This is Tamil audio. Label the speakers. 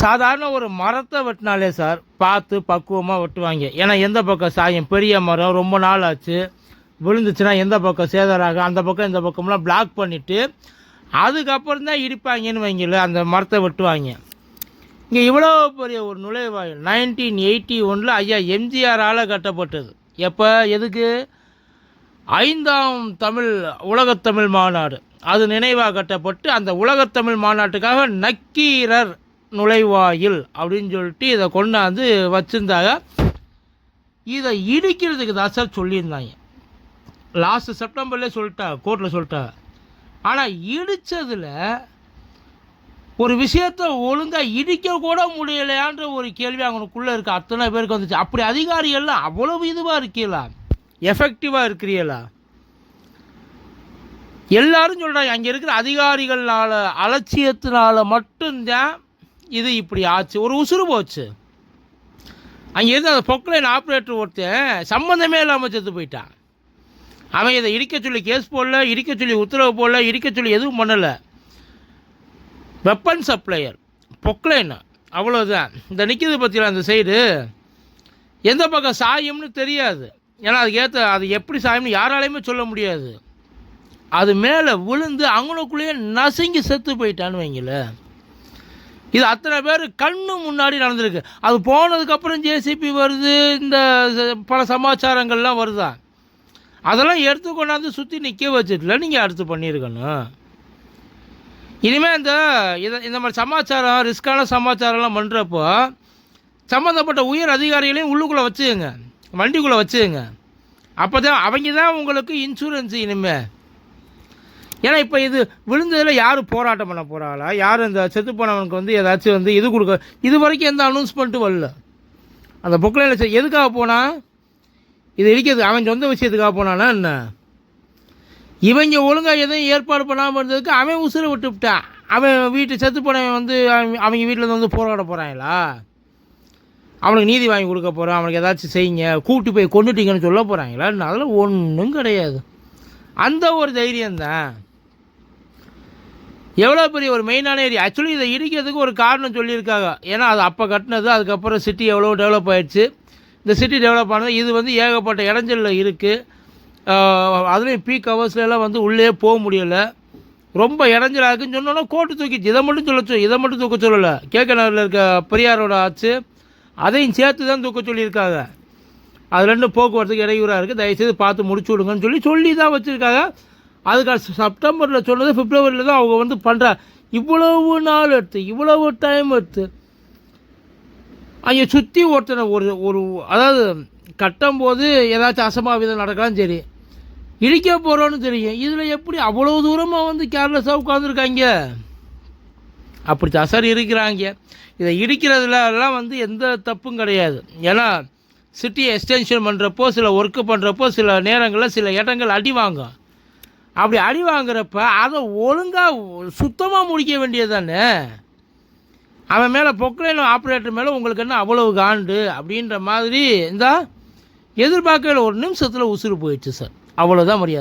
Speaker 1: சாதாரண ஒரு மரத்தை வெட்டினாலே சார் பார்த்து பக்குவமாக வெட்டுவாங்க. ஏன்னா எந்த பக்கம் சாயம் பெரிய மரம் ரொம்ப நாள் ஆச்சு விழுந்துச்சுன்னா எந்த பக்கம் சேதாராகும் அந்த பக்கம் இந்த பக்கம்லாம் பிளாக் பண்ணிவிட்டு அதுக்கப்புறம் தான் இடிப்பாங்கன்னு வைங்கள அந்த மரத்தை வெட்டுவாங்க. இங்கே இவ்வளோ பெரிய ஒரு நுழைவாயில் நைன்டீன் எயிட்டி ஒனில் ஐயா எம்ஜிஆரால் கட்டப்பட்டது. எப்போ எதுக்கு? ஐந்தாம் தமிழ் உலகத்தமிழ் மாநாடு. அது நினைவாக கட்டப்பட்டு அந்த உலகத்தமிழ் மாநாட்டுக்காக நக்கீரர் நுழைவாயில் அப்படின்னு சொல்லிட்டு இதை கொண்டாந்து வச்சுருந்தாங்க. இதை இடிக்கிறதுக்கு தான் சார் சொல்லியிருந்தாங்க. லாஸ்ட் செப்டம்பர்லேயே சொல்லிட்டாங்க கோர்ட்டில் சொல்லிட்டாங்க ஆனால் இடித்ததில் ஒரு விஷயத்தை ஒழுங்காக இடிக்க கூட முடியலையான்ற ஒரு கேள்வி அவங்களுக்குள்ளே இருக்க. அத்தனை பேருக்கு வந்துச்சு. அப்படி அதிகாரிகள்லாம் அவ்வளவு இதுவாக இருக்கீங்களா? எஃபெக்டிவாக இருக்கிறீங்களா? எல்லாரும் சொல்கிறாங்க அங்கே இருக்கிற அதிகாரிகளால் அலட்சியத்தினால மட்டும்தான் இது இப்படி ஆச்சு. ஒரு உசுறு போச்சு. அங்கே இருந்து அந்த பொக்லைன் ஆப்ரேட்டர் ஒருத்தன் சம்மந்தமே இல்லாமல் செத்து போயிட்டான். அவன் இதை இடிக்க சொல்லி கேஸ் போடல இடிக்க சொல்லி உத்தரவு போடல இடிக்க சொல்லி எதுவும் பண்ணலை. வெப்பன் சப்ளையர் பொக்லைன் அவ்வளோதான் இந்த நிற்கிது பற்றியில் அந்த சைடு எந்த பக்கம் சாயம்னு தெரியாது. ஏன்னா அதுக்கேற்ற அது எப்படி சாயம்னு யாராலையுமே சொல்ல முடியாது. அது மேலே விழுந்து அவங்களுக்குள்ளேயே நசுங்கி செத்து போயிட்டான்னு வைங்களேன். இது அத்தனை பேர் கண்ணு முன்னாடி நடந்திருக்கு. அது போனதுக்கப்புறம் ஜேசிபி வருது இந்த பல சமாச்சாரங்கள்லாம் வருதா? அதெல்லாம் எடுத்து கொண்டாந்து சுற்றி நிற்க வச்சுட்டுல நீங்கள் அடுத்து பண்ணியிருக்கணும். இனிமேல் இந்த இதை இந்த மாதிரி சமாச்சாரம் ரிஸ்க்கான சமாச்சாரம்லாம் பண்ணுறப்போ சம்மந்தப்பட்ட உயர் அதிகாரிகளையும் உள்ளுக்குள்ளே வச்சுக்கோங்க. வண்டிக்குள்ளே வச்சுக்கோங்க. அப்போ தான் அவங்க தான் உங்களுக்கு இன்சூரன்ஸ் இனிமேல் ஏன்னா இப்போ இது விழுந்ததில் யார் போராட்டம் பண்ண போகிறாளா யார் இந்த செத்து போனவனுக்கு வந்து ஏதாச்சும் வந்து இது கொடுக்க இது வரைக்கும் எந்த அனௌன்ஸ்மெண்ட்டும் வரல. அந்த புக்கில் எதுக்காக போனால் இது இடிக்கிறது அவன் சொந்த விஷயத்துக்காக போனானா என்ன? இவங்க ஒழுங்காக எதுவும் ஏற்பாடு பண்ணாமல் இருந்ததுக்கு அவன் உசுரை விட்டுவிட்டான் அவன் வீட்டு செத்து போனவன் வந்து அவங்க அவங்க வீட்டில் வந்து போராட போகிறாங்களா அவனுக்கு நீதி வாங்கி கொடுக்க போகிறான் அவனுக்கு ஏதாச்சும் செய்யுங்க கூப்பிட்டு போய் கொண்டுட்டீங்கன்னு சொல்ல போகிறாங்களா அதெல்லாம் ஒன்றும் கிடையாது. அந்த ஒரு தைரியம்தான். எவ்வளோ பெரிய ஒரு மெயினான ஏரியா ஆக்சுவலி இதை இடிக்கிறதுக்கு ஒரு காரணம் சொல்லியிருக்காங்க. ஏன்னா அது அப்போ கட்டினது அதுக்கப்புறம் சிட்டி எவ்வளோ டெவலப் ஆயிடுச்சு. இந்த சிட்டி டெவலப் ஆனது இது வந்து ஏகப்பட்ட இடைஞ்சலில் இருக்குது அதுலேயும் பீக் ஹவர்ஸ்லாம் வந்து உள்ளே போக முடியலை. ரொம்ப இடைஞ்சலாக இருக்குன்னு சொன்னோன்னா கோட்டு தூக்கிச்சு இதை மட்டும் சொல்ல சொல் இதை மட்டும் தூக்க சொல்லலை. கேட்க நகரில் இருக்க பெரியாரோட ஆச்சு அதையும் சேர்த்து தான் தூக்க சொல்லியிருக்காங்க. அது ரெண்டும் போக்குவரத்துக்கு இடையூறாக இருக்குது தயவுசெய்து பார்த்து முடிச்சு விடுங்கன்னு சொல்லி சொல்லி தான் வச்சுருக்காங்க. அதுக்கு செப்டம்பரில் சொன்னது பிப்ரவரியில் தான் அவங்க வந்து பண்ணுறா இவ்வளவு நாள் எடுத்து இவ்வளவு டைம் எடுத்து அங்கே சுற்றி ஒருத்தனை ஒரு ஒரு அதாவது கட்டும்போது ஏதாச்சும் அசம்பாவிதம் நடக்கலாம் சரி. இடிக்க போகிறோன்னு தெரியும். இதில் எப்படி அவ்வளோ தூரமாக வந்து கேர்லெஸ்ஸாக உட்காந்துருக்காங்க அப்படி தசர் இருக்கிறாங்க. இதை இடிக்கிறதுல எல்லாம் வந்து எந்த தப்பும் கிடையாது. ஏன்னா சிட்டியை எக்ஸ்டென்ஷன் பண்ணுறப்போ சில ஒர்க்கு பண்ணுறப்போ சில நேரங்களில் சில இடங்கள் அடி வாங்கும். அப்படி அடி வாங்குறப்ப அதை ஒழுங்காக சுத்தமாக முடிக்க வேண்டியது தானே அவன் மேலே பொக்ரைன் ஆப்ரேட்டர் மேலே உங்களுக்கு என்ன அவ்வளவு காண்டு அப்படின்ற மாதிரி இந்த எதிர்பார்க்கல ஒரு நிமிஷத்தில் உசுறு போயிடுச்சு சார். அவ்வளோதான் மரியாதை.